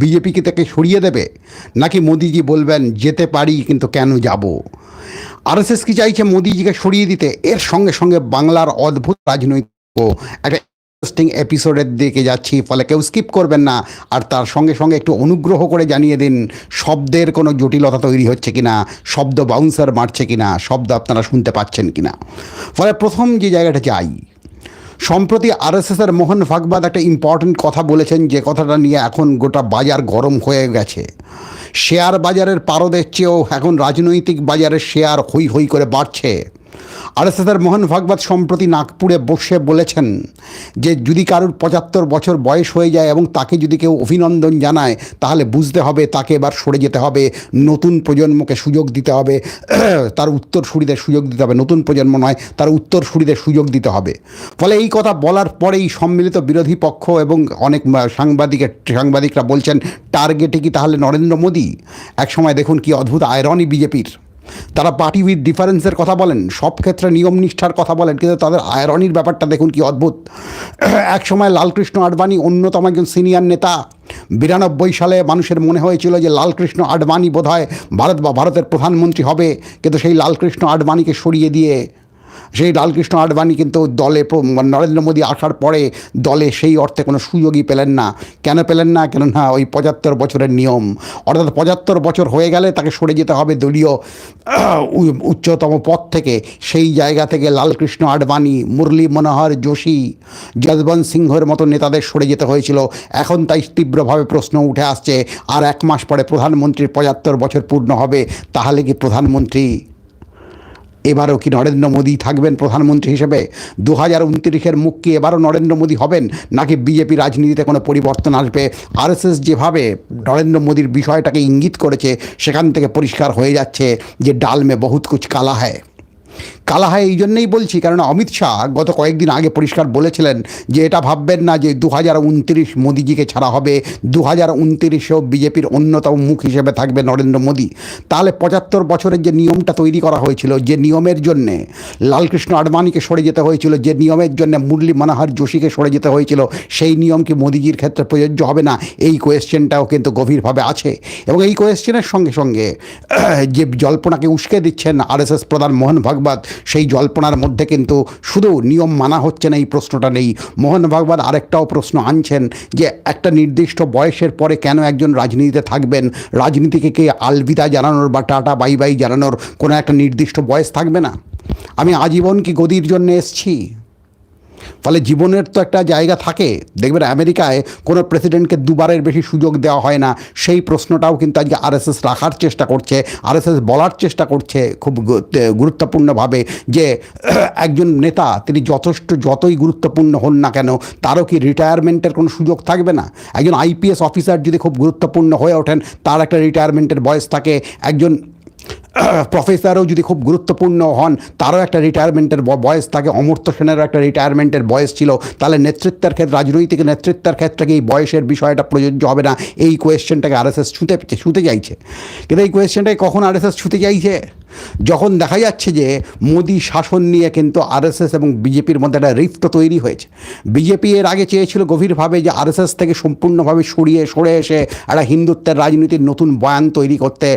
বিজেপিকে তাকে সরিয়ে দেবে? নাকি মোদিজি বলবেন, যেতে পারি, কিন্তু কেন যাব? আরএসএস কি চাইছে মোদিজিকে সরিয়ে দিতে? এর সঙ্গে সঙ্গে বাংলার অদ্ভুত রাজনৈতিক একটা ইন্টারেস্টিং এপিসোডের দিকে যাচ্ছি, ফলে কেউ স্কিপ করবেন না। আর তার সঙ্গে সঙ্গে একটু অনুগ্রহ করে জানিয়ে দিন, শব্দের কোনো জটিলতা তৈরি হচ্ছে কি না শব্দ বাউন্সার মারছে কি না শব্দ আপনারা শুনতে পাচ্ছেন কিনা? ফলে প্রথম যে জায়গাটা যাই সম্প্রতি আরএসএসের মোহন ভাগবাদ একটা ইম্পর্টেন্ট কথা বলেছেন, যে কথাটা নিয়ে এখন গোটা বাজার গরম হয়ে গেছে। শেয়ার বাজারের পারদের চেয়েও এখন রাজনৈতিক বাজারের শেয়ার হই হই করে বাড়ছে। আরএসএসের মোহন ভাগবত সম্প্রতি নাগপুরে বসে বলেছেন যে যদি কারোর পঁচাত্তর বছর বয়স হয়ে যায় এবং তাকে যদি কেউ অভিনন্দন জানায়, তাহলে বুঝতে হবে তাকে এবার সরে যেতে হবে। নতুন প্রজন্মকে সুযোগ দিতে হবে। তার উত্তর উত্তরসূরিদের সুযোগ দিতে হবে। নতুন প্রজন্ম নয়, তার উত্তর উত্তরসূরিদের সুযোগ দিতে হবে। ফলে এই কথা বলার পরেই সম্মিলিত বিরোধী পক্ষ এবং অনেক সাংবাদিকের সাংবাদিকরা বলছেন, টার্গেটে কি তাহলে নরেন্দ্র মোদী? একসময় দেখুন কি অদ্ভুত আয়রনই বিজেপির। তারা পার্টি উইথ ডিফারেন্সের কথা বলেন, সব ক্ষেত্রে নিয়ম নিষ্ঠার কথা বলেন, কিন্তু তাদের আয়রনির ব্যাপারটা দেখুন কি অদ্ভুত। একসময় লালকৃষ্ণ আডবাণী অন্যতম একজন সিনিয়র নেতা, বিরানব্বই সালে মানুষের মনে হয়েছিল যে লালকৃষ্ণ আডবাণী বোধহয় ভারত বা ভারতের প্রধানমন্ত্রী হবে, কিন্তু সেই লালকৃষ্ণ আডবাণীকে সরিয়ে দিয়ে সেই লালকৃষ্ণ আডবাণী কিন্তু দলে নরেন্দ্র মোদী আসার পরে দলে সেই অর্থে কোনো সুযোগই পেলেন না। কেন পেলেন না? কেননা ওই পঁচাত্তর বছরের নিয়ম। অর্থাৎ পঁচাত্তর বছর হয়ে গেলে তাকে সরে যেতে হবে দলীয় উচ্চতম পদ থেকে। সেই জায়গা থেকে লালকৃষ্ণ আডবাণী, মুরলী মনোহর যোশী, যশবন্ত সিংহের মতো নেতাদের সরে যেতে হয়েছিল। এখন তাই তীব্রভাবে প্রশ্ন উঠে আসছে, আর এক মাস পরে প্রধানমন্ত্রীর পঁচাত্তর বছর পূর্ণ হবে, তাহলে কি প্রধানমন্ত্রী এবারও কি নরেন্দ্র মোদী থাকবেন প্রধানমন্ত্রী হিসেবে? দু হাজার উনত্রিশের মুখ কি এবারও নরেন্দ্র মোদী হবেন? নাকি বিজেপি রাজনীতিতে কোনো পরিবর্তন আসবে? আরএসএস যেভাবে নরেন্দ্র মোদীর বিষয়টাকে ইঙ্গিত করেছে, সেখান থেকে পরিষ্কার হয়ে যাচ্ছে যে ডালমে বহুত কুচ কালা হয় কালা হয় এই জন্যেই বলছি কারণ অমিত শাহ গত কয়েকদিন আগে পরিষ্কার বলেছিলেন যে এটা ভাববেন না যে দু হাজার উনত্রিশ মোদিজিকে ছাড়া হবে দু হাজার উনত্রিশেও বিজেপির অন্যতম মুখ হিসেবে থাকবে নরেন্দ্র মোদী। তাহলে পঁচাত্তর বছরের যে নিয়মটা তৈরি করা হয়েছিল, যে নিয়মের জন্যে লালকৃষ্ণ আডবাণীকে সরে যেতে হয়েছিল, যে নিয়মের জন্য মুরলী মনোহর যোশীকে সরে যেতে হয়েছিল, সেই নিয়ম কি মোদিজির ক্ষেত্রে প্রযোজ্য হবে না? এই কোয়েশ্চেনটাও কিন্তু গভীরভাবে আছে। এবং এই কোয়েশ্চেনের সঙ্গে সঙ্গে যে জল্পনাকে উস্কে দিচ্ছেন আরএসএস প্রধান মোহন ভাগবত সেই জল্পনার মধ্যে কিন্তু শুধু নিয়ম মানা হচ্ছে না এই প্রশ্নটা নেই। মোহন ভাগবত আরেকটাও প্রশ্ন আনছেন যে একটা নির্দিষ্ট বয়সের পরে কেন একজন রাজনীতিতে থাকবেন? রাজনীতিকে কে আলবিদা জানানোর বা টাটা বাই বাই জানানোর কোনো একটা নির্দিষ্ট বয়স থাকবে না? আমি আজীবন কি গদির জন্য এসছি? ফলে জীবনের তো একটা জায়গা থাকে। দেখবেন আমেরিকায় কোনো প্রেসিডেন্টকে দুবারের বেশি সুযোগ দেওয়া হয় না। সেই প্রশ্নটাও কিন্তু আজকে আরএসএস রাখার চেষ্টা করছে আরএসএস বলার চেষ্টা করছে খুব গুরুত্বপূর্ণভাবে যে একজন নেতা তিনি যথেষ্ট, যতই গুরুত্বপূর্ণ হন না কেন, তারও কি রিটায়ারমেন্টের কোনো সুযোগ থাকবে না? একজন আইপিএস অফিসার যদি খুব গুরুত্বপূর্ণ হয়ে ওঠেন, তার একটা রিটায়ারমেন্টের বয়স থাকে। একজন প্রফেসরও যদি খুব গুরুত্বপূর্ণ হন, তারও একটা রিটায়ারমেন্টের বয়স থাকে। অমর্ত্য সেনেরও একটা রিটায়ারমেন্টের বয়স ছিল। তাহলে নেতৃত্বের ক্ষেত্রে, রাজনৈতিক নেতৃত্বের ক্ষেত্রে কি এই বয়সের বিষয়টা প্রযোজ্য হবে না? এই কোয়েশ্চেনটাকে আরএসএস ছুঁতে ছুঁতে চাইছে কিন্তু এই কোয়েশ্চেনটাকে কখন আরএসএস ছুঁতে চাইছে যখন দেখা যাচ্ছে যে মোদি শাসন নিয়ে কিন্তু আরএসএস এবং বিজেপির মধ্যে একটা রিফ্ট তৈরি হয়েছে। বিজেপি এর আগে চেয়েছিল গভীরভাবে যে আরএসএস থেকে সম্পূর্ণভাবে সরিয়ে, সরে এসে একটা হিন্দুত্বের রাজনীতির নতুন বয়ান তৈরি করতে,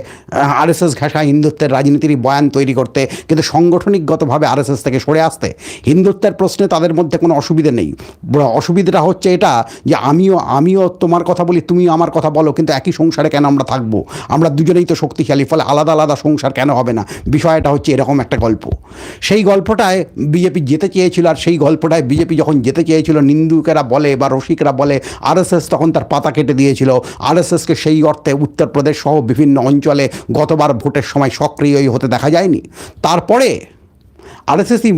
আরএসএস ঘেঁষা হিন্দুত্বের রাজনীতির বয়ান তৈরি করতে, কিন্তু সাংগঠনিকগতভাবে আরএসএস থেকে সরে আসতে হিন্দুত্বের প্রশ্নে তাদের মধ্যে কোনো অসুবিধে নেই। অসুবিধাটা হচ্ছে এটা যে আমিও আমিও তোমার কথা বলি তুমি আমার কথা বলো, কিন্তু একই সংসারে কেন আমরা থাকব? আমরা দুজনেই তো শক্তিশালী, ফলে আলাদা আলাদা সংসার কেন হবে না? বিষয়টা হচ্ছে এরকম একটা গল্প। সেই গল্পটায় বিজেপি যেতে চেয়েছিল আর সেই গল্পটায় বিজেপি যখন যেতে চেয়েছিল, নিন্দুকেরা বলে বা রসিকরা বলে আরএসএস তখন তার পাতা কেটে দিয়েছিল। আরএসএসকে সেই অর্থে উত্তরপ্রদেশ সহ বিভিন্ন অঞ্চলে গতবার ভোটের সময় সক্রিয়ই হতে দেখা যায়নি। তারপরে আরএসএসই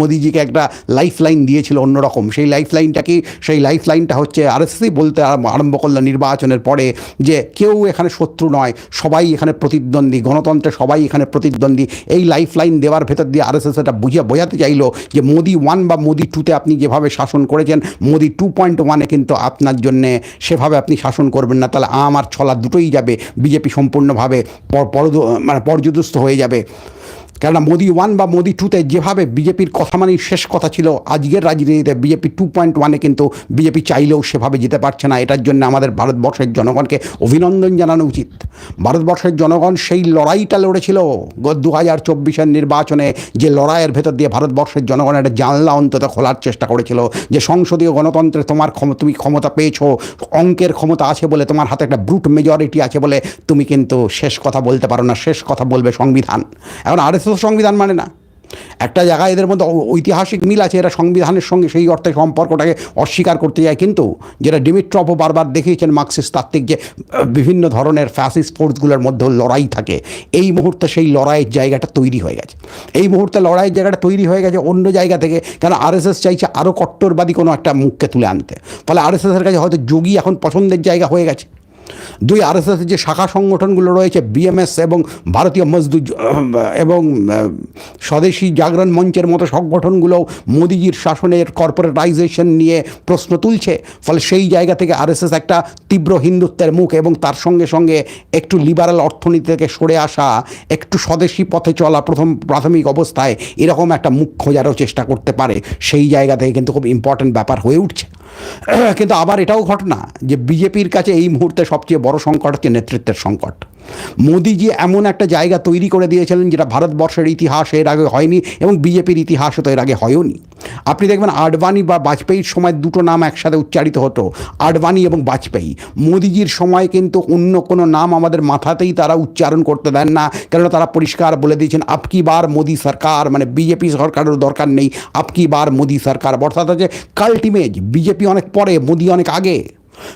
মোদিজিকে একটা লাইফ লাইন দিয়েছিল অন্যরকম। সেই লাইফ লাইনটা কি? সেই লাইফ লাইনটা হচ্ছে আরএসএসই বলতে আরম্ভ করল নির্বাচনের পরে যে কেউ এখানে শত্রু নয়, সবাই এখানে প্রতিদ্বন্দ্বী, গণতন্ত্রে সবাই এখানে প্রতিদ্বন্দ্বী। এই লাইফ লাইন দেওয়ার ভেতর দিয়ে আরএসএস এটা বুঝিয়ে বোঝাতে চাইলো যে মোদি ওয়ান বা মোদি টুতে আপনি যেভাবে শাসন করেছেন, মোদি টু পয়েন্ট ওয়ানে কিন্তু আপনার জন্যে সেভাবে আপনি শাসন করবেন না। তাহলে আম আর ছলা দুটোই যাবে। বিজেপি সম্পূর্ণভাবে মানে পর্যদস্ত হয়ে যাবে। কেননা মোদি ওয়ান বা মোদি টুতে যেভাবে বিজেপির কথা মানেই শেষ কথা ছিল, আজকের রাজনীতিতে বিজেপি টু পয়েন্ট ওয়ানে কিন্তু বিজেপি চাইলেও সেভাবে যেতে পারছে না। এটার জন্য আমাদের ভারতবর্ষের জনগণকে অভিনন্দন জানানো উচিত। ভারতবর্ষের জনগণ সেই লড়াইটা লড়েছিল দু হাজার চব্বিশের নির্বাচনে, যে লড়াইয়ের ভেতর দিয়ে ভারতবর্ষের জনগণ একটা জানলা অন্তত খোলার চেষ্টা করেছিল, যে সংসদীয় গণতন্ত্রে তোমার তুমি ক্ষমতা পেয়েছ, অঙ্কের ক্ষমতা আছে বলে তোমার হাতে একটা ব্রুট মেজরিটি আছে বলে তুমি কিন্তু শেষ কথা বলতে পারো না, শেষ কথা বলবে সংবিধান। এখন আরএসএস সংবিধান মানে না। একটা জায়গায় এদের মধ্যে ঐতিহাসিক মিল আছে, এরা সংবিধানের সঙ্গে সেই অর্থে সম্পর্কটাকে অস্বীকার করতে যায়। কিন্তু যেটা ডিমিট্রপও বারবার দেখিয়েছেন মার্কসিস্ট তাত্ত্বিক যে, বিভিন্ন ধরনের ফ্যাসিস্ট ফোর্সগুলোর মধ্যেও লড়াই থাকে। এই মুহূর্তে সেই লড়াইয়ের জায়গাটা তৈরি হয়ে গেছে। এই মুহূর্তে লড়াইয়ের জায়গাটা তৈরি হয়ে গেছে অন্য জায়গা থেকে। কেন আরএসএস চাইছে আরও কট্টরবাদী কোনো একটা মুখকে তুলে আনতে। ফলে আরএসএসের কাছে হয়তো যোগী এখন পছন্দের জায়গা হয়ে গেছে। দুই আরএসএসের যে শাখা সংগঠনগুলো রয়েছে, বিএমএস এবং ভারতীয় মজদুর এবং স্বদেশী জাগরণ মঞ্চের মতো সংগঠনগুলো মোদিজির শাসনের কর্পোরেটাইজেশন নিয়ে প্রশ্ন তুলছে। ফলে সেই জায়গা থেকে আরএসএস একটা তীব্র হিন্দুত্বের মুখ এবং তার সঙ্গে সঙ্গে একটু লিবারাল অর্থনীতি থেকে সরে আসা, একটু স্বদেশী পথে চলা প্রথম প্রাথমিক অবস্থায় এরকম একটা মুখ খোঁজারও চেষ্টা করতে পারে। সেই জায়গা থেকে কিন্তু খুব ইম্পর্ট্যান্ট ব্যাপার হয়ে উঠছে। কিন্তু আবার এটাও ঘটনা যে বিজেপির কাছে এই মুহূর্তে সবচেয়ে বড় সংকট হচ্ছে নেতৃত্বের সংকট। মোদিজি এমন একটা জায়গা তৈরি করে দিয়েছিলেন যেটা ভারতবর্ষের ইতিহাস এর আগে হয়নি এবং বিজেপির ইতিহাসও তো এর আগে হয়ওনি। আপনি দেখবেন আডবাণী বা বাজপেয়ীর সময় দুটো নাম একসাথে উচ্চারিত হতো, আডবাণী এবং বাজপেয়ী। মোদিজির সময় কিন্তু অন্য কোনো নাম আমাদের মাথাতেই তারা উচ্চারণ করতে দেন না, কেননা তারা পরিষ্কার বলে দিয়েছেন আপকি বার মোদি সরকার মানে বিজেপি সরকারের দরকার নেই আপকি বার মোদি সরকার। অর্থাৎ হচ্ছে কাল্টিমেজ বিজেপি অনেক পরে, মোদি অনেক আগে।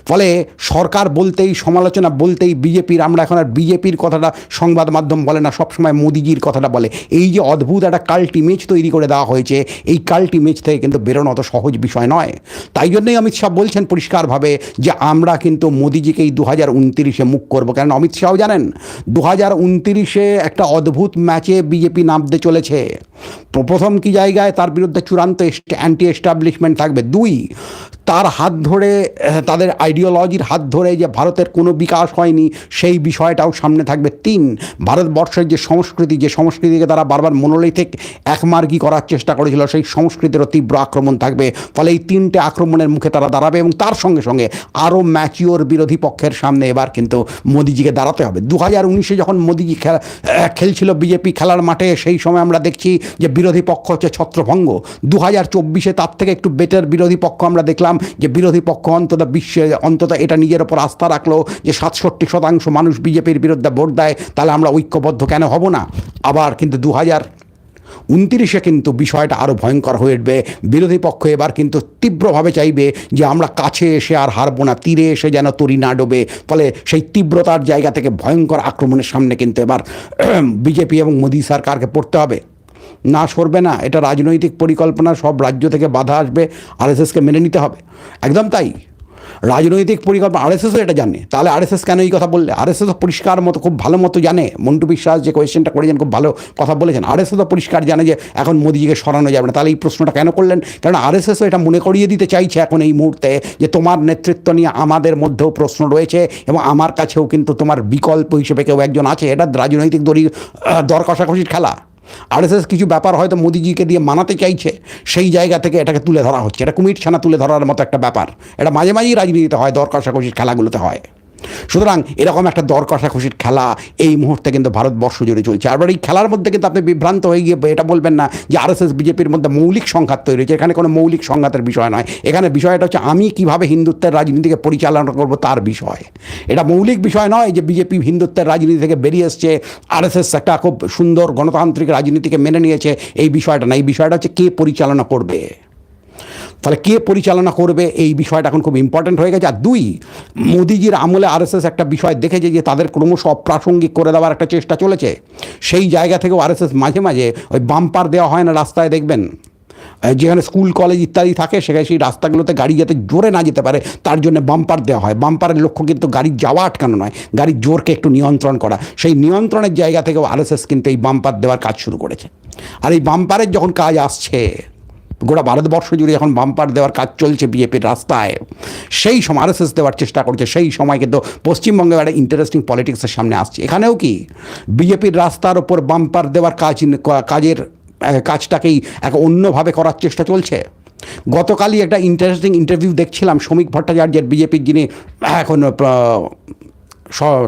ফলে সরকার বলতেই, সমালোচনা বলতেই বিজেপির, আমরা এখন আর বিজেপির কথাটা সংবাদ মাধ্যম বলে না, সবসময় মোদিজির কথাটা বলে। এই যে অদ্ভুত একটা কাল্ট ইমেজ তৈরি করে দেওয়া হয়েছে, এই কাল্ট ইমেজ থেকে কিন্তু বেরোনো অত সহজ বিষয় নয়। তাই জন্যই অমিত শাহ বলছেন পরিষ্কারভাবে যে, আমরা কিন্তু মোদিজিকে এই দু হাজার উনতিরিশে মুখ করব। কারণ অমিত শাহও জানেন দু হাজার উনতিরিশে একটা অদ্ভুত ম্যাচে বিজেপি নামতে চলেছে। প্রথম কি জায়গায় তার বিরুদ্ধে চূড়ান্ত অ্যান্টি এস্টাবলিশমেন্ট থাকবে? দুই, তার হাত ধরে তাদের আইডিওলজির হাত ধরে যে ভারতের কোনো বিকাশ হয়নি, সেই বিষয়টাও সামনে থাকবে। তিন, ভারতবর্ষের যে সংস্কৃতি, যে সংস্কৃতিকে তারা বারবার মনোলিথিক একমার্গি করার চেষ্টা করেছিল, সেই সংস্কৃতিরও তীব্র আক্রমণ থাকবে। ফলে এই তিনটে আক্রমণের মুখে তারা দাঁড়াবে এবং তার সঙ্গে সঙ্গে আরও ম্যাচিওর বিরোধী পক্ষের সামনে এবার কিন্তু মোদিজিকে দাঁড়াতে হবে। দু হাজার উনিশে যখন মোদিজি খেলা খেলছিল বিজেপি খেলার মাঠে, সেই সময় আমরা দেখছি যে বিরোধী পক্ষ হচ্ছে ছত্রভঙ্গ। দু হাজার চব্বিশে তার থেকে একটু বেটার বিরোধী পক্ষ আমরা দেখলাম যে বিরোধী পক্ষ অন্তত বিশ্বে অন্তত এটা নিজের ওপর আস্থা রাখল যে সাতষট্টি শতাংশ মানুষ বিজেপির বিরুদ্ধে ভোট দেয়, তাহলে আমরা ঐক্যবদ্ধ কেন হব না? আবার কিন্তু দু হাজার উনতিরিশে কিন্তু বিষয়টা আরও ভয়ঙ্কর হয়ে উঠবে। বিরোধী পক্ষ এবার কিন্তু তীব্রভাবে চাইবে যে আমরা কাছে এসে আর হারবো না, তীরে এসে যেন তরি না ডোবে। ফলে সেই তীব্রতার জায়গা থেকে ভয়ঙ্কর আক্রমণের সামনে কিন্তু এবার বিজেপি এবং মোদী সরকারকে পড়তে হবে। না সরবে না এটা রাজনৈতিক পরিকল্পনা সব রাজ্য থেকে বাধা আসবে আরএসএসকে মেনে নিতে হবে। একদম তাই। রাজনৈতিক পরিকল্পনা আরএসএসও এটা জানে। তাহলে আরএসএস কেন এই কথা বললে? আরএসএসও পরিষ্কার মতো খুব ভালো মতো জানে। মন্টু বিশ্বাস যে কোয়েশ্চেনটা করেছেন খুব ভালো কথা বলেছেন। আরএসএসও পরিষ্কার জানে যে এখন মোদিজিকে সরানো যাবে না। তাহলে এই প্রশ্নটা কেন করলেন? কারণ আরএসএসও এটা মনে করিয়ে দিতে চাইছে এখন এই মুহূর্তে যে তোমার নেতৃত্ব নিয়ে আমাদের মধ্যেও প্রশ্ন রয়েছে এবং আমার কাছেও কিন্তু তোমার বিকল্প হিসেবে কেউ একজন আছে। এটা রাজনৈতিক আহ, দর কষাকষির খেলা। আরএসএস কিছু ব্যাপার হয়তো মোদিজিকে দিয়ে মানাতে চাইছে, সেই জায়গা থেকে এটাকে তুলে ধরা হচ্ছে। এটা কুমির ছানা তুলে ধরার মতো একটা ব্যাপার। এটা মাঝে মাঝেই রাজনীতিতে হয়, দরকার কষাকষির খেলাগুলোতে হয়। সুতরাং এরকম একটা দর কষাকষির খেলা এই মুহূর্তে কিন্তু ভারতবর্ষ জুড়ে চলছে। আর এই খেলার মধ্যে কিন্তু আপনি বিভ্রান্ত হয়ে গিয়ে এটা বলবেন না যে আরএসএস, বিজেপির মধ্যে মৌলিক সংঘাত তৈরি হয়েছে। এখানে কোনো মৌলিক সংঘাতের বিষয় নয়। এখানে বিষয়টা হচ্ছে আমি কীভাবে হিন্দুত্বের রাজনীতিকে পরিচালনা করব তার বিষয়। এটা মৌলিক বিষয় নয় যে বিজেপি হিন্দুত্বের রাজনীতি থেকে বেরিয়ে এসছে। আরএসএস একটা খুব সুন্দর গণতান্ত্রিক রাজনীতিকে মেনে নিয়েছে। এই বিষয়টা না, এই বিষয়টা হচ্ছে কে পরিচালনা করবে? তাহলে কে পরিচালনা করবে? এই বিষয়টা এখন খুব ইম্পর্ট্যান্ট হয়ে গেছে। আর দুই, মোদিজির আমলে আরএসএস একটা বিষয় দেখেছে যে তাদের ক্রমশ অপ্রাসঙ্গিক করে দেওয়ার একটা চেষ্টা চলেছে। সেই জায়গা থেকেও আরএসএস মাঝে মাঝে ওই বাম্পার দেওয়া হয় না রাস্তায়, দেখবেন? যেখানে স্কুল, কলেজ ইত্যাদি থাকে, সেখানে সেই রাস্তাগুলোতে গাড়ি যাতে জোরে না যেতে পারে, তার জন্য বাম্পার দেওয়া হয়। বাম্পারের লক্ষ্য কিন্তু গাড়ির যাওয়া আটকানো নয়, গাড়ির জোরকে একটু নিয়ন্ত্রণ করা। সেই নিয়ন্ত্রণের জায়গা থেকেও আরএসএস কিন্তু এই বাম্পার দেওয়ার কাজ শুরু করেছে। আর এই বাম্পারের যখন কাজ আসছে গোটা ভারতবর্ষ জুড়ে যখন বাম্পার দেওয়ার কাজ চলছে বিজেপির রাস্তায়। সেই সময় আরএসএস দেওয়ার চেষ্টা করছে, সেই সময় কিন্তু পশ্চিমবঙ্গে একটা ইন্টারেস্টিং পলিটিক্সের সামনে আসছে। এখানেও কি? বিজেপির রাস্তার ওপর বাম্পার দেওয়ার কাজ, কাজের কাজটাকেই এক অন্যভাবে করার চেষ্টা চলছে। গতকালই একটা ইন্টারেস্টিং ইন্টারভিউ দেখছিলাম, শ্রমিক ভট্টাচার্যের বিজেপির যিনি এখন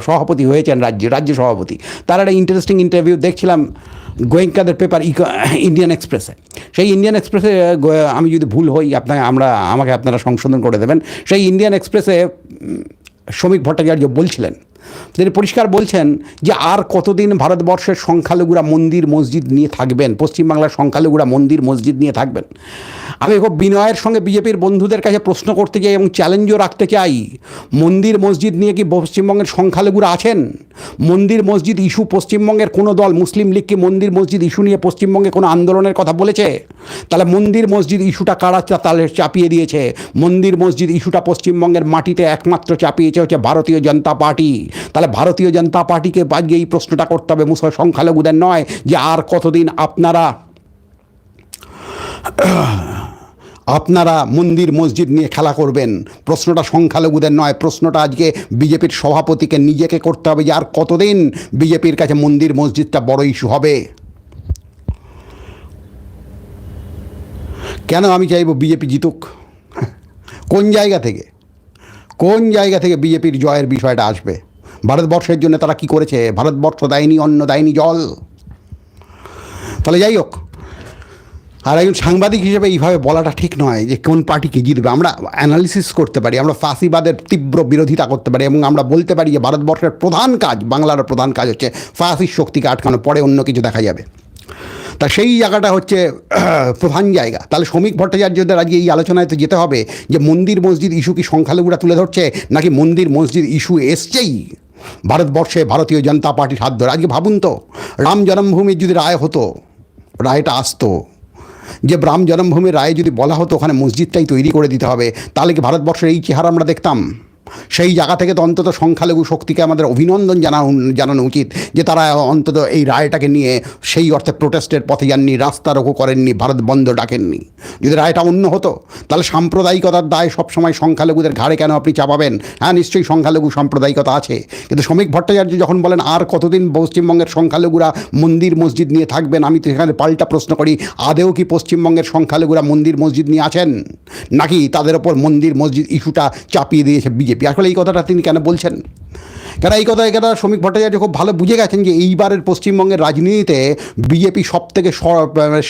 সভাপতি হয়েছেন রাজ্যে, রাজ্য সভাপতি। তার একটা ইন্টারেস্টিং ইন্টারভিউ দেখছিলাম গোয়েঙ্কাদের পেপার ইন্ডিয়ান এক্সপ্রেসে সেই ইন্ডিয়ান এক্সপ্রেসে আমি যদি ভুল হই, আপনাকে, আমরা, আমাকে আপনারা সংশোধন করে দেবেন। সেই ইন্ডিয়ান এক্সপ্রেসে শ্রমিক ভট্টাচার্য বলছিলেন তিনি পরিষ্কার বলছেন যে আর কতদিন ভারতবর্ষের সংখ্যালঘুরা মন্দির, মসজিদ নিয়ে থাকবেন? পশ্চিমবাংলার সংখ্যালঘুরা মন্দির, মসজিদ নিয়ে থাকবেন? আমি খুব বিনয়ের সঙ্গে বিজেপির বন্ধুদের কাছে প্রশ্ন করতে চাই এবং চ্যালেঞ্জও রাখতে চাই। মন্দির, মসজিদ নিয়ে কি পশ্চিমবঙ্গের সংখ্যালঘুরা আছেন? মন্দির, মসজিদ ইস্যু পশ্চিমবঙ্গের কোনো দল? মুসলিম লীগ কি মন্দির, মসজিদ ইস্যু নিয়ে পশ্চিমবঙ্গে কোনো আন্দোলনের কথা বলেছে? তাহলে মন্দির, মসজিদ ইস্যুটা কারা তাহলে চাপিয়ে দিয়েছে? মন্দির, মসজিদ ইস্যুটা পশ্চিমবঙ্গের মাটিতে একমাত্র চাপিয়েছে হচ্ছে ভারতীয় জনতা পার্টি। তাহলে ভারতীয় জনতা পার্টিকে আজকে এই প্রশ্নটা করতে হবে মুসলিম সংখ্যালঘুদের নয় যে আর কতদিন আপনারা আপনারা মন্দির, মসজিদ নিয়ে খেলা করবেন। প্রশ্নটা সংখ্যালঘুদের নয়, প্রশ্নটা আজকে বিজেপির সভাপতিকে নিজেকে করতে হবে যে আর কতদিন বিজেপির কাছে মন্দির, মসজিদটা বড় ইস্যু হবে। কেন আমি চাইব বিজেপি জিতুক? কোন জায়গা থেকে? কোন জায়গা থেকে বিজেপির জয়ের বিষয়টা আসবে? ভারতবর্ষের জন্য তারা কি করেছে? ভারতবর্ষ দেয়নি, অন্ন দেয়নি, জল। তাহলে যাই হোক, আর একজন সাংবাদিক হিসেবে এইভাবে বলাটা ঠিক নয় যে কোন পার্টিকে জিতবে। আমরা অ্যানালিসিস করতে পারি, আমরা ফাঁসিবাদের তীব্র বিরোধিতা করতে পারি এবং আমরা বলতে পারি যে ভারতবর্ষের প্রধান কাজ, বাংলার প্রধান কাজ হচ্ছে ফাঁসির শক্তিকে আটকানো, পরে অন্য কিছু দেখা যাবে। তা সেই জায়গাটা হচ্ছে প্রধান জায়গা। তাহলে শ্রমিক ভট্টাচার্যদের আজকে এই আলোচনায় তো যেতে হবে যে মন্দির মসজিদ ইস্যু কি সংখ্যালঘুরা তুলে ধরছে, নাকি মন্দির মসজিদ ইস্যু এসছেই? ভারতবর্ষে ভারতীয় জনতা পার্টির হাত ধরে। আজকে ভাবুন তো, রাম জন্মভূমির যদি রায় হতো, রায়টা আসতো। যে রাম জন্মভূমির রায় যদি বলা হতো, ওখানে মসজিদটাই তৈরি করে দিতে হবে। তাহলে কি ভারতবর্ষের এই চেহারা আমরা দেখতাম? সেই জায়গা থেকে তো অন্তত সংখ্যালঘু শক্তিকে আমাদের অভিনন্দন জানানো জানানো উচিত যে তারা অন্তত এই রায়টাকে নিয়ে সেই অর্থে প্রোটেস্টের পথে যাননি, রাস্তা রোকো করেননি, ভারত বন্ধ ডাকেননি। যদি রায়টা অন্য হতো, তাহলে সাম্প্রদায়িকতার দায় সবসময় সংখ্যালঘুদের ঘাড়ে কেন আপনি চাপাবেন? হ্যাঁ নিশ্চয়ই সংখ্যালঘু সাম্প্রদায়িকতা আছে, কিন্তু শ্রমিক ভট্টাচার্য যখন বলেন, আর কতদিন পশ্চিমবঙ্গের সংখ্যালঘুরা মন্দির, মসজিদ নিয়ে থাকবেন? আমি তো সেখানে পাল্টা প্রশ্ন করি, আদেও কি পশ্চিমবঙ্গের সংখ্যালঘুরা মন্দির, মসজিদ নিয়ে আছেন? নাকি তাদের ওপর মন্দির, মসজিদ ইস্যুটা চাপিয়ে দিয়েছে বিজেপি? আসলে এই কথাটা তিনি কেন বলছেন? কেন এই কথা এখানে শ্রমিক ভট্টাচার্য খুব ভালো বুঝে গেছেন যে এইবারের পশ্চিমবঙ্গের রাজনীতিতে বিজেপি সব থেকে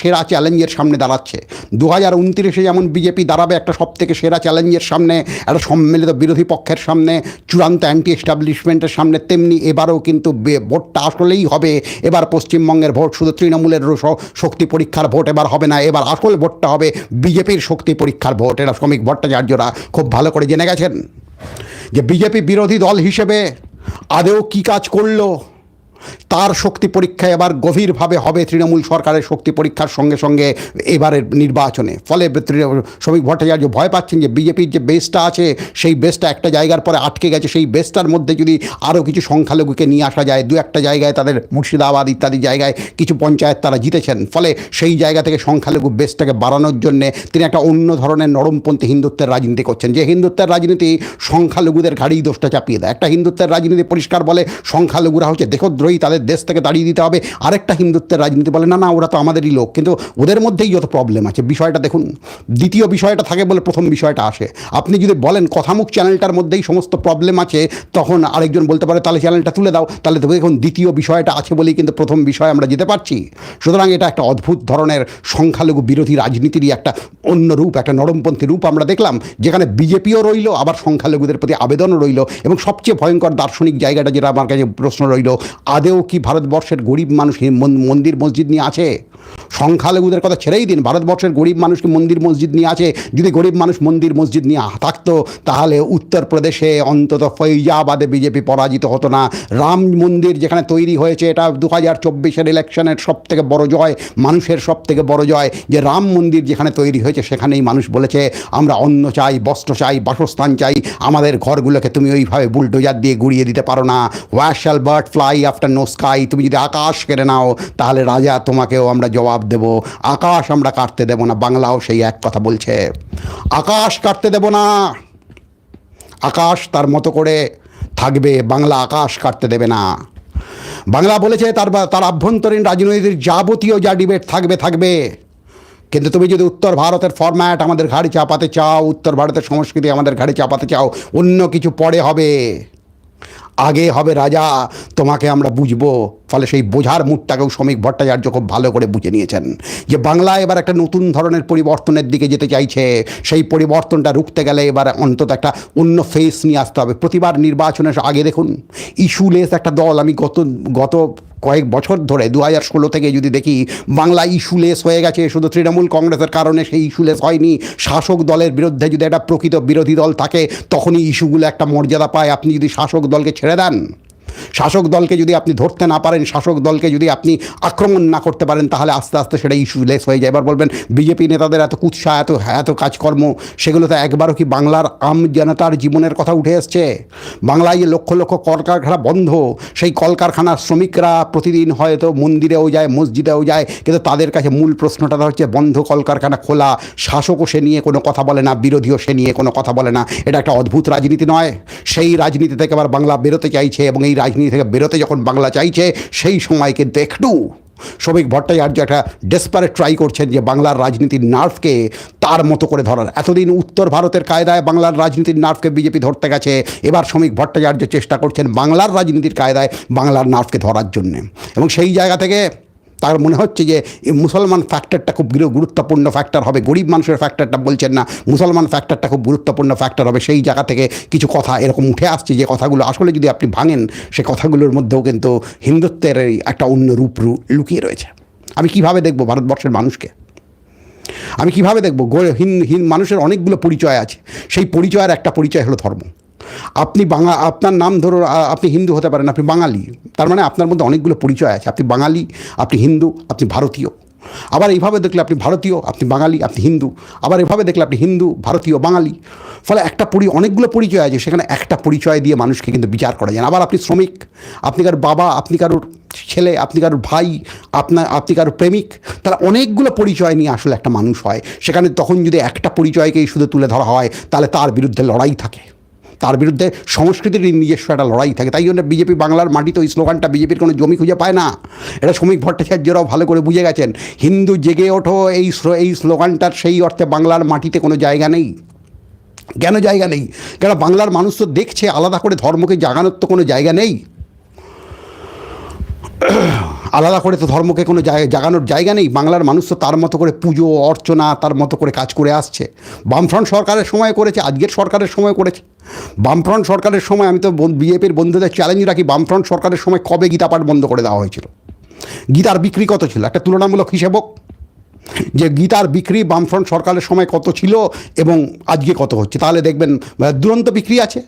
সেরা চ্যালেঞ্জের সামনে দাঁড়াচ্ছে। দু হাজার উনত্রিশে যেমন বিজেপি দাঁড়াবে একটা সব থেকে সেরা চ্যালেঞ্জের সামনে, একটা সম্মিলিত বিরোধী পক্ষের সামনে, চূড়ান্ত অ্যান্টি এস্টাবলিশমেন্টের সামনে, তেমনি এবারও কিন্তু ভোটটা আসলেই হবে। এবার পশ্চিমবঙ্গের ভোট শুধু তৃণমূলের শক্তি পরীক্ষার ভোট এবার হবে না, এবার আসল ভোটটা হবে বিজেপির শক্তি পরীক্ষার ভোট। এরা শ্রমিক ভট্টাচার্যরা খুব ভালো করে জেনে গেছেন যে বিজেপি বিরোধী দল হিসেবে আদেও কি কাজ করল? তার শক্তি পরীক্ষা এবার গভীরভাবে হবে তৃণমূল সরকারের শক্তি পরীক্ষার সঙ্গে সঙ্গে এবারের নির্বাচনে। ফলে শ্রমিক ভট্টাচার্য ভয় পাচ্ছেন যে বিজেপির যে বেসটা আছে, সেই বেসটা একটা জায়গার পরে আটকে গেছে। সেই বেসটার মধ্যে যদি আরও কিছু সংখ্যালঘুকে নিয়ে আসা যায়, দু একটা জায়গায় তাদের মুর্শিদাবাদ ইত্যাদি জায়গায় কিছু পঞ্চায়েত তারা জিতেছেন। ফলে সেই জায়গা থেকে সংখ্যালঘু বেসটাকে বাড়ানোর জন্যে তিনি একটা অন্য ধরনের নরমপন্থী হিন্দুত্বের রাজনীতি করছেন। যে হিন্দুত্বের রাজনীতি সংখ্যালঘুদের ঘাড়েই দোষটা চাপিয়ে দেয়। একটা হিন্দুত্বের রাজনীতি পরিষ্কার বলে সংখ্যালঘুরা হচ্ছে দেশদ্রোহী তাদের দেশ থেকে তাড়িয়ে দিতে হবে। আরেকটা হিন্দুত্বের রাজনীতি বলে, না না, ওরা তো আমাদেরই লোক। কিন্তু ওদের মধ্যেই যত প্রবলেম আছে, বিষয়টা দেখুন, দ্বিতীয় বিষয়টা থাকে বলে প্রথম বিষয়টা আসে। আপনি যদি বলেন কথামুখ চ্যানেলটার মধ্যেই সমস্ত প্রবলেম আছে, তখন আরেকজন বলতে পারে, তাহলে চ্যানেলটা তুলে দাও। তাহলে দেখুন দ্বিতীয় বিষয়টা আছে বলেই কিন্তু প্রথম বিষয় আমরা যেতে পারছি। সুতরাং এটা একটা অদ্ভুত ধরনের সংখ্যালঘু বিরোধী রাজনীতিরই একটা অন্য রূপ, একটা নরমপন্থী রূপ আমরা দেখলাম, যেখানে বিজেপিও রইল, আবার সংখ্যালঘুদের প্রতি আবেদনও রইল এবং সবচেয়ে ভয়ঙ্কর দার্শনিক জায়গাটা যেটা আমার কাছে প্রশ্ন রইল আদেও কি ভারতবর্ষের গরিব মানুষ মন্দির মসজিদ নিয়ে আছে? সংখ্যালঘুদের কথা ছেড়েই দিন। ভারতবর্ষের গরিব মানুষকে মন্দির মসজিদ নিয়ে আছে। যদি গরিব মানুষ মন্দির মসজিদ নিয়ে থাকতো, তাহলে উত্তরপ্রদেশে অন্তত ফৈজাবাদে বিজেপি পরাজিত হতো না। রাম মন্দির যেখানে তৈরি হয়েছে, এটা দু হাজার চব্বিশের ইলেকশনের সব থেকে বড় জয়, মানুষের সব থেকে বড় জয়। যে রাম মন্দির যেখানে তৈরি হয়েছে, সেখানেই মানুষ বলেছে, আমরা অন্ন চাই, বস্ত্র চাই, বাসস্থান চাই। আমাদের ঘরগুলোকে তুমি ওইভাবে বুলডোজার দিয়ে গুড়িয়ে দিতে পারো না। War shall bird fly after no sky তুমি যদি আকাশ কেড়ে নাও, তাহলে রাজা তোমাকেও আমরা জবাব দেব, আকাশ আমরা কাটতে দেব না, বাংলাও সেই এক কথা বলছে। আকাশ কাটতে দেব না। আকাশ তার মতো করে থাকবে, বাংলা আকাশ কাটতে দেবে না। বাংলা বলেছে তার তার আভ্যন্তরীণ রাজনৈতিক যাবতীয় যা ডিবেট থাকবে থাকবে। কিন্তু তুমি যদি উত্তর ভারতের ফরম্যাট আমাদের ঘাড়ি চাপাতে চাও, উত্তর ভারতের সংস্কৃতি আমাদের ঘাড়ি চাপাতে চাও, অন্য কিছু পরে হবে। আগে হবে রাজা তোমাকে আমরা বুঝব। ফলে সেই বোঝার মুডটাকেও শ্রমিক ভট্টাচার্য খুব ভালো করে বুঝে নিয়েছেন। যে বাংলা এবার একটা নতুন ধরনের পরিবর্তনের দিকে যেতে চাইছে, সেই পরিবর্তনটা রুখতে গেলে এবার অন্তত একটা অন্য ফেস নিয়ে আসতে হবে। প্রতিবার নির্বাচনের আগে দেখুন ইস্যুলেস একটা দল আমি গত গত কয়েক বছর ধরে দু হাজার ষোলো থেকে যদি দেখি, বাংলা ইস্যুলেস হয়ে গেছে। শুধু তৃণমূল কংগ্রেসের কারণে সেই ইস্যুলেস হয়নি। শাসক দলের বিরুদ্ধে যদি একটা প্রকৃত বিরোধী দল থাকে, তখনই ইস্যুগুলো একটা মর্যাদা পায়। আপনি যদি শাসক দলকে ছেড়ে দেন শাসক দলকে যদি আপনি ধরতে না পারেন, শাসক দলকে যদি আপনি আক্রমণ না করতে পারেন, তাহলে আস্তে আস্তে সেটা ইস্যুলেস হয়ে যায়। এবার বলবেন, বিজেপি নেতাদের এত কুৎসা, এত এত কাজকর্ম, সেগুলো তো একবারও কি বাংলার আম জনতার জীবনের কথা উঠে এসছে? বাংলায় যে লক্ষ লক্ষ কলকারখানা বন্ধ, সেই কলকারখানার শ্রমিকরা প্রতিদিন হয়তো মন্দিরেও যায়, মসজিদেও যায়, কিন্তু তাদের কাছে মূল প্রশ্নটা হচ্ছে, বন্ধ কলকারখানা খোলা, শাসকও সে নিয়ে কোনো কথা বলে না, বিরোধীও সে নিয়ে কোনো কথা বলে না। এটা একটা অদ্ভুত রাজনীতি নয়। সেই রাজনীতি থেকে আবার বাংলা বেরোতে চাইছে এবং এই রাজনীতি থেকে বেরোতে যখন বাংলা চাইছে, সেই সময় কিন্তু একটু শ্রমিক ভট্টাচার্য একটা ডেসপারেট ট্রাই করছেন যে বাংলার রাজনীতির নার্ভকে তার মতো করে ধরার। এতদিন উত্তর ভারতের কায়দায় বাংলার রাজনীতির নার্ভকে বিজেপি ধরতে গেছে, এবার শ্রমিক ভট্টাচার্য চেষ্টা করছেন বাংলার রাজনীতির কায়দায় বাংলার নার্ভকে ধরার জন্যে। এবং সেই জায়গা থেকে তার মনে হচ্ছে যে মুসলমান ফ্যাক্টরটা খুব গুরুত্বপূর্ণ ফ্যাক্টর হবে। গরিব মানুষের ফ্যাক্টরটা বলছেন না। মুসলমান ফ্যাক্টরটা খুব গুরুত্বপূর্ণ ফ্যাক্টর হবে। সেই জায়গা থেকে কিছু কথা এরকম উঠে আসছে যে কথাগুলো আসলে যদি আপনি ভাঙেন, সে কথাগুলোর মধ্যেও কিন্তু হিন্দুত্বের একটা অন্য রূপ লুকিয়ে রয়েছে। আমি কীভাবে দেখব ভারতবর্ষের মানুষকে? আমি কীভাবে দেখব? মানুষের অনেকগুলো পরিচয় আছে। সেই পরিচয়ের একটা পরিচয় হলো ধর্ম। আপনি বাঙা, আপনার নাম ধরো আপনি হিন্দু হতে পারেন, আপনি বাঙালি। তার মানে আপনার মধ্যে অনেকগুলো পরিচয় আছে। আপনি বাঙালি, আপনি হিন্দু, আপনি ভারতীয়। আবার এইভাবে দেখলে আপনি ভারতীয়, আপনি বাঙালি, আপনি হিন্দু। আবার এভাবে দেখলে আপনি হিন্দু, ভারতীয়, বাঙালি। ফলে একটা পরি, অনেকগুলো পরিচয় আছে। সেখানে একটা পরিচয় দিয়ে মানুষকে কিন্তু বিচার করা যায়। আবার আপনি শ্রমিক, আপনি কারোর বাবা, আপনি কারোর ছেলে, আপনি কারোর ভাই আপনার আপনি কারোর প্রেমিক তাহলে অনেকগুলো পরিচয় নিয়ে আসলে একটা মানুষ হয়। সেখানে তখন যদি একটা পরিচয়কেই শুধু তুলে ধরা হয়, তাহলে তার বিরুদ্ধে লড়াই থাকে। তার বিরুদ্ধে সংস্কৃতির নিজস্ব একটা লড়াই থাকে। তাই জন্য বিজেপি বাংলার মাটিতে ওই স্লোগানটা বিজেপির কোনো জমি খুঁজে পায় না। এটা শ্রমিক ভট্টাচার্যরাও ভালো করে বুঝে গেছেন। হিন্দু জেগে ওঠো, এই এই স্লোগানটার সেই অর্থে বাংলার মাটিতে কোনো জায়গা নেই। কেন জায়গা নেই? কেন বাংলার মানুষ তো দেখছে আলাদা করে ধর্মকে জাগানোর তো কোনো জায়গা নেই? আলাদা করে তো ধর্মকে কোনো জাগানোর জায়গা নেই। বাংলার মানুষ তো তার মতো করে পুজো, অর্চনা, তার মতো করে কাজ করে আসছে। বামফ্রন্ট সরকারের সময় করেছে, আজকের সরকারের সময় করেছে। বামফ্রন্ট সরকারের সময় আমি তো বিজেপির বন্ধুদের চ্যালেঞ্জ রাখি, বামফ্রন্ট সরকারের সময় কবে গীতা পাঠ বন্ধ করে দেওয়া হয়েছিল? গীতার বিক্রি কত ছিল? একটা তুলনামূলক হিসেব যে গীতার বিক্রি বামফ্রন্ট সরকারের সময় কত ছিল এবং আজকে কত হচ্ছে? তাহলে দেখবেন দুরন্ত বিক্রি আছে।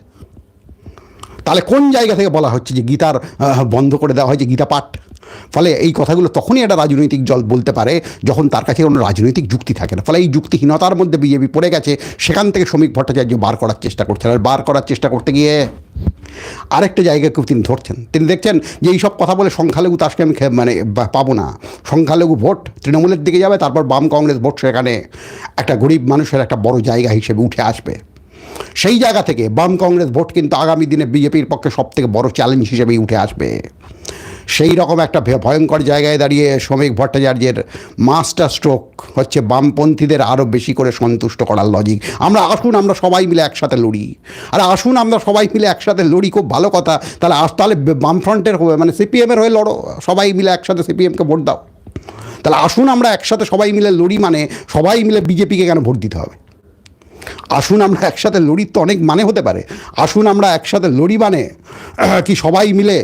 তাহলে কোন জায়গা থেকে বলা হচ্ছে যে গীতার বন্ধ করে দেওয়া হয়েছে গীতা পাঠ? ফলে এই কথাগুলো তখনই একটা রাজনৈতিক জল বলতে পারে যখন তার কাছে কোনো রাজনৈতিক যুক্তি থাকে না। ফলে এই যুক্তিহীনতার মধ্যে বিজেপি পড়ে গেছে, সেখান থেকে শ্রমিক ভট্টাচার্য বার করার চেষ্টা করছেন। আর বার করার চেষ্টা করতে গিয়ে আরেকটা জায়গাকেও তিনি ধরছেন। তিনি দেখছেন যে এই সব কথা বলে সংখ্যালঘু তাসকে আমি মানে পাবো না। সংখ্যালঘু ভোট তৃণমূলের দিকে যাবে, তারপর বাম কংগ্রেস ভোট সেখানে একটা গরিব মানুষের একটা বড় জায়গা হিসেবে উঠে আসবে। সেই জায়গা থেকে বাম কংগ্রেস ভোট কিন্তু আগামী দিনে বিজেপির পক্ষে সব থেকে বড় চ্যালেঞ্জ হিসেবেই উঠে আসবে। সেই রকম একটা ভয়ঙ্কর জায়গায় দাঁড়িয়ে শ্রমিক ভট্টাচার্যের মাস্টার স্ট্রোক হচ্ছে বামপন্থীদের আরও বেশি করে সন্তুষ্ট করার লজিক আমরা আসুন, আমরা সবাই মিলে একসাথে লড়ি। আর আসুন, আমরা সবাই মিলে একসাথে লড়ি, খুব ভালো কথা। তাহলে আস তাহলে বামফ্রন্টের হয়ে মানে সিপিএমের হয়ে লড়ো। সবাই মিলে একসাথে সিপিএমকে ভোট দাও। তাহলে আসুন, আমরা একসাথে সবাই মিলে লড়ি মানে সবাই মিলে বিজেপিকে কেন ভোট দিতে হবে? আসুন আমরা একসাথে লড়ি তো অনেক মানে হতে পারে। আসুন আমরা একসাথে লড়ি মানে কি সবাই মিলে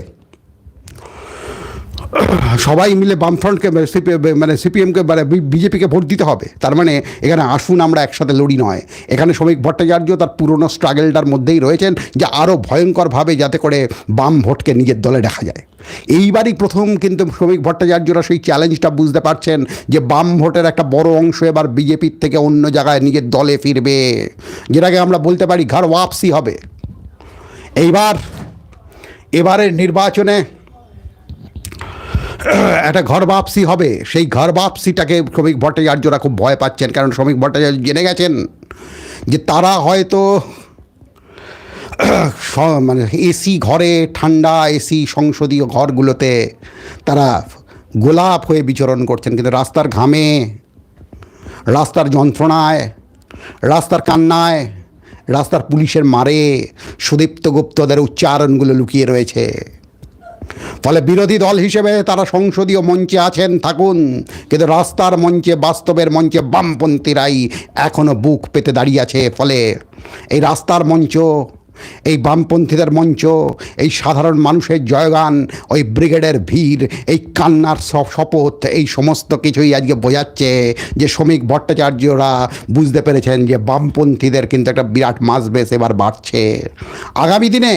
সবাই মিলে বামফ্রন্টকে সিপি মানে সিপিএমকে মানে বিজেপিকে ভোট দিতে হবে। তার মানে এখানে আসুন, আমরা একসাথে লড়ি নয়। এখানে শ্রমিক ভট্টাচার্য তার পুরনো স্ট্রাগেলটার মধ্যেই রয়েছেন, যে আরও ভয়ঙ্করভাবে যাতে করে বাম ভোটকে নিজের দলে দেখা যায়। এইবারই প্রথম কিন্তু শ্রমিক ভট্টাচার্যরা সেই চ্যালেঞ্জটা বুঝতে পারছেন যে বাম ভোটের একটা বড় অংশ এবার বিজেপির থেকে অন্য জায়গায় নিজের দলে ফিরবে। যেটাকে আমরা বলতে পারি ঘর ওয়াপসি হবে। এইবার, এবারের নির্বাচনে একটা ঘর বাপসি হবে। সেই ঘর বাপসিটাকে শ্রমিক ভট্টাচার্যরা খুব ভয় পাচ্ছেন, কারণ শ্রমিক ভট্টাচার্য জেনে গেছেন যে তারা হয়তো মানে এসি ঘরে, ঠান্ডা এসি সংসদীয় ঘরগুলোতে তারা গোলাপ হয়ে বিচরণ করছেন। কিন্তু রাস্তার ঘামে, রাস্তার যন্ত্রণায়, রাস্তার কান্নায়, রাস্তার পুলিশের মারে সুদীপ্ত গুপ্তদের উচ্চারণগুলো লুকিয়ে রয়েছে। ফলে বিরোধী দল হিসেবে তারা সংসদীয় মঞ্চে আছেন, থাকুন। কিন্তু রাস্তার মঞ্চে, বাস্তবের মঞ্চে বামপন্থীরাই এখনও বুক পেতে দাঁড়িয়ে আছে। ফলে এই রাস্তার মঞ্চ, এই বামপন্থীদের মঞ্চ, এই সাধারণ মানুষের জয়গান, ওই ব্রিগেডের ভিড়, এই কান্নার সব শপথ, এই সমস্ত কিছুই আজকে বোঝাচ্ছে যে শ্রমিক ভট্টাচার্যরা বুঝতে পেরেছেন যে বামপন্থীদের কিন্তু একটা বিরাট মাসবেস এবার বাড়ছে। আগামী দিনে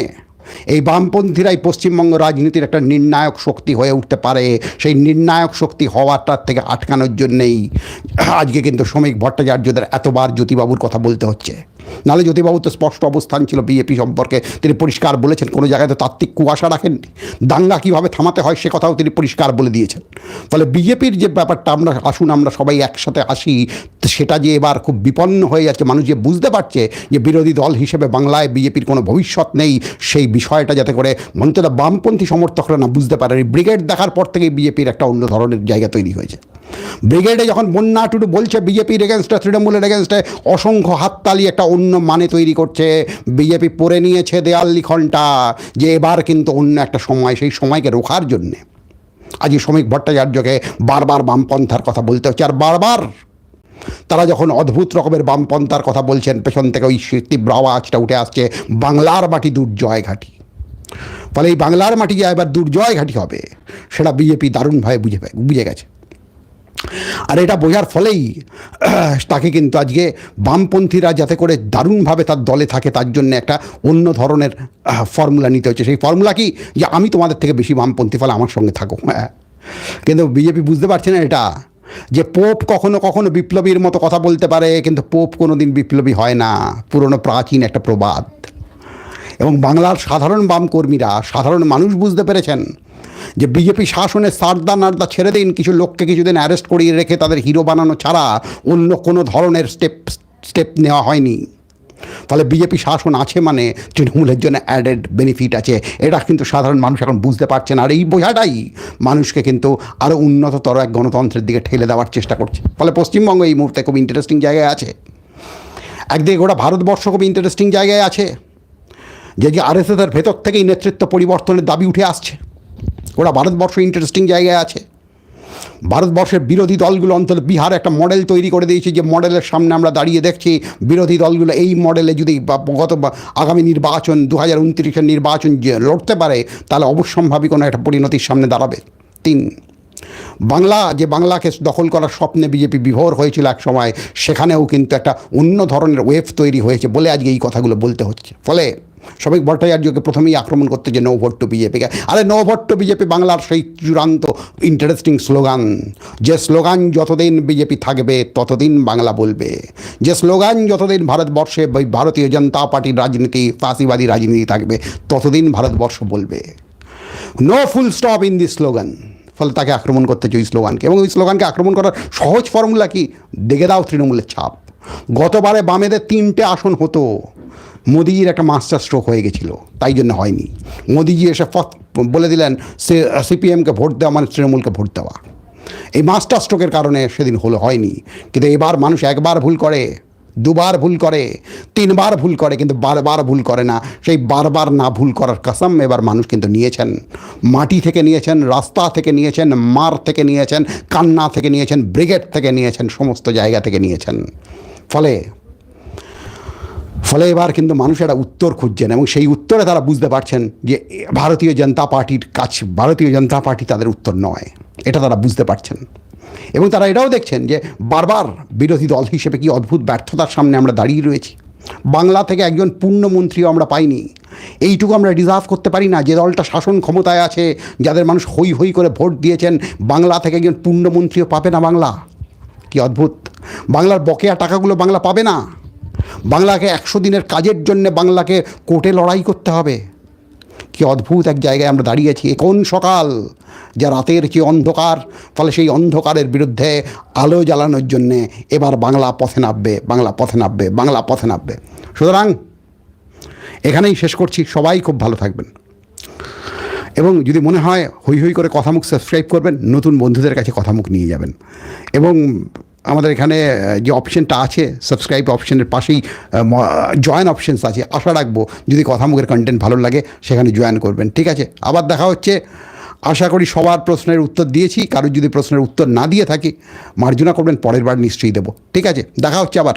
এই বামপন্থীরাই পশ্চিমবঙ্গ রাজনীতির একটা নির্ণায়ক শক্তি হয়ে উঠতে পারে। সেই নির্ণায়ক শক্তি হওয়াটার থেকে আটকানোর জন্যেই আজকে কিন্তু শ্রমিক ভট্টাচার্যদের এতবার জ্যোতিবাবুর কথা বলতে হচ্ছে। নাহলে জ্যোতিবাবু তো স্পষ্ট অবস্থান ছিল বিজেপি সম্পর্কে। তিনি পরিষ্কার বলেছেন, কোনো জায়গায় তো তাত্ত্বিক কুয়াশা রাখেননি। দাঙ্গা কীভাবে থামাতে হয় সে কথাও তিনি পরিষ্কার বলে দিয়েছেন। ফলে বিজেপির যে ব্যাপারটা আমরা, আসুন আমরা সবাই একসাথে আসি সেটা যে এবার খুব বিপন্ন হয়ে যাচ্ছে, মানুষ যে বুঝতে পারছে যে বিরোধী দল হিসেবে বাংলায় বিজেপির কোনো ভবিষ্যৎ নেই, সেই বিষয়টা যাতে করে অন্তত বামপন্থী সমর্থকরা না বুঝতে পারে। ব্রিগেড দেখার পর থেকেই বিজেপির একটা অন্য ধরনের জায়গা তৈরি হয়েছে। ব্রিগেডে যখন বন্যা টুটু বলছে, বিজেপির এগেনস্টে তৃণমূলের এগেনস্টে অসংখ্য হাততালি, একটা অন্য মানে তৈরি করছে। বিজেপি পড়ে নিয়েছে দেয়াল লিখনটা যে এবার কিন্তু অন্য একটা সময়, সেই সময়কে রোখার জন্যে। আজকে শ্রমিক ভট্টাচার্যকে বারবার বামপন্থার কথা বলতে হচ্ছে, আর বারবার তারা যখন অদ্ভুত রকমের বামপন্থার কথা বলছেন, পেছন থেকে ওই তীব্র আওয়াজটা উঠে আসছে, বাংলার মাটি দুর্জয় ঘাটি। ফলে এই বাংলার মাটি যে এবার দুর্জয় ঘাটি হবে, সেটা বিজেপি দারুণভাবে বুঝে বুঝে গেছে। আর এটা বোঝার ফলেই তাকে কিন্তু আজকে বামপন্থীরা যাতে করে দারুণভাবে তার দলে থাকে, তার জন্য একটা অন্য ধরনের ফর্মুলা নিতে হচ্ছে। সেই ফর্মুলা কি? যে আমি তোমাদের থেকে বেশি বামপন্থী ফলে আমার সঙ্গে থাকো। হ্যাঁ। কিন্তু বিজেপি বুঝতে পারছে না এটা, যে পোপ কখনো কখনো বিপ্লবীর মতো কথা বলতে পারে, কিন্তু পোপ কোনো দিন বিপ্লবী হয় না। পুরনো প্রাচীন একটা প্রবাদ। এবং বাংলার সাধারণ বাম কর্মীরা সাধারণ মানুষ বুঝতে পেরেছেন যে বিজেপি শাসনের সারদা নারদা ছেড়ে দিন, কিছু লোককে কিছুদিন অ্যারেস্ট করিয়ে রেখে তাদের হিরো বানানো ছাড়া অন্য কোনো ধরনের স্টেপ স্টেপ নেওয়া হয়নি। ফলে বিজেপি শাসন আছে মানে তৃণমূলের জন্য অ্যাডেড বেনিফিট আছে। এটা কিন্তু সাধারণ মানুষ এখন বুঝতে পারছে না। আর এই বোঝাটাই মানুষকে কিন্তু আরও উন্নততর এক গণতন্ত্রের দিকে ঠেলে দেওয়ার চেষ্টা করছে। ফলে পশ্চিমবঙ্গ এই মুহূর্তে খুব ইন্টারেস্টিং জায়গায় আছে। একদিকে গোটা ভারতবর্ষ খুব ইন্টারেস্টিং জায়গায় আছে। যে যে আরএসএসের ভেতর থেকেই নেতৃত্ব পরিবর্তনের দাবি উঠে আসছে। ওরা ভারতবর্ষ ইন্টারেস্টিং জায়গায় আছে। ভারতবর্ষের বিরোধী দলগুলো অন্তত বিহার একটা মডেল তৈরি করে দিয়েছে যে মডেলের সামনে আমরা দাঁড়িয়ে দেখছি। বিরোধী দলগুলো এই মডেলে যদি গত আগামী নির্বাচন দু হাজার উনত্রিশের নির্বাচন লড়তে পারে, তাহলে অবশ্যম্ভাবী কোনো একটা পরিণতির সামনে দাঁড়াবে। তিন, বাংলা, যে বাংলাকে দখল করার স্বপ্নে বিজেপি বিভোর হয়েছিল এক সময়, সেখানেও কিন্তু একটা অন্য ধরনের ওয়েভ তৈরি হয়েছে বলে আজকে এই কথাগুলো বলতে হচ্ছে। ফলে শ্রমিক ভট্টাচার্যকে প্রথমেই আক্রমণ করতে যে নো ভোট টু বিজেপিকে আরে নো ভোট টু বিজেপি বাংলার সেই চূড়ান্ত ইন্টারেস্টিং স্লোগান যে স্লোগান যতদিন বিজেপি থাকবে ততদিন বাংলা বলবে। যে স্লোগান যতদিন ভারতবর্ষে ভারতীয় জনতা পার্টির রাজনীতি, ফাঁসিবাদী রাজনীতি থাকবে, ততদিন ভারতবর্ষ বলবে। No full stop in this slogan ফলে তাকে আক্রমণ করতে চাই স্লোগানকে এবং ওই স্লোগানকে আক্রমণ করার সহজ ফর্মুলা কি? দেখে দাও তৃণমূলের ছাপ। গতবারে বামেদের তিনটে আসন হতো। মোদিজির একটা মাস্টার স্ট্রোক হয়ে গেছিল, তাই জন্য হয়নি। মোদিজি এসে ফত বলে দিলেন, সে, সিপিএমকে ভোট দেওয়া মানে তৃণমূলকে ভোট দেওয়া। এই মাস্টার স্ট্রোকের কারণে সেদিন হলো, হয়নি। কিন্তু এবার মানুষ একবার ভুল করে, দুবার ভুল করে, তিনবার ভুল করে, কিন্তু বারবার ভুল করে না। সেই বারবার না ভুল করার কাসাম এবার মানুষ কিন্তু নিয়েছেন। মাটি থেকে নিয়েছেন, রাস্তা থেকে নিয়েছেন, মার থেকে নিয়েছেন, কান্না থেকে নিয়েছেন, ব্রিগেড থেকে নিয়েছেন, সমস্ত জায়গা থেকে নিয়েছেন। ফলে ফলে এবার কিন্তু মানুষ একটা উত্তর খুঁজছেন এবং সেই উত্তরে তারা বুঝতে পারছেন যে ভারতীয় জনতা পার্টির কাছে, ভারতীয় জনতা পার্টি তাদের উত্তর নয়। এটা তারা বুঝতে পারছেন। এবং তারা এটাও দেখছেন যে বারবার বিরোধী দল হিসেবে কি অদ্ভুত ব্যর্থতার সামনে আমরা দাঁড়িয়ে রয়েছি। বাংলা থেকে একজন পূর্ণমন্ত্রীও আমরা পাইনি। এইটুকু আমরা রিজার্ভ করতে পারি না। যে দলটা শাসন ক্ষমতায় আছে, যাদের মানুষ হই হই করে ভোট দিয়েছেন, বাংলা থেকে একজন পূর্ণমন্ত্রীও পাবে না বাংলা। কি অদ্ভুত। বাংলার বকেয়া টাকাগুলো বাংলা পাবে না। বাংলাকে একশো দিনের কাজের জন্য বাংলাকে কোর্টে লড়াই করতে হবে। কি অদ্ভুত এক জায়গায় আমরা দাঁড়িয়ে আছি। কোন সকাল যা রাতের কি অন্ধকার, ফলে সেই অন্ধকারের বিরুদ্ধে আলো জ্বালানোর জন্যে এবার বাংলা পথে নামবে, বাংলা পথে নামবে, বাংলা পথে নামবে। সুতরাং এখানেই শেষ করছি। সবাই খুব ভালো থাকবেন। এবং যদি মনে হয়, হই হই করে কথামুখ সাবস্ক্রাইব করবেন, নতুন বন্ধুদের কাছে কথামুখ নিয়ে যাবেন। এবং আমাদের এখানে যে অপশনটা আছে সাবস্ক্রাইব অপশনের পাশেই জয়েন অপশনস আছে। আশা রাখব যদি কথা মুখের কন্টেন্ট ভালো লাগে, সেখানে জয়েন করবেন। ঠিক আছে? আবার দেখা হচ্ছে। আশা করি সবার প্রশ্নের উত্তর দিয়েছি। কারোর যদি প্রশ্নের উত্তর না দিয়ে থাকি, মার্জনা করবেন, পরের বার নিশ্চয়ই দেবো। ঠিক আছে? দেখা হচ্ছে আবার।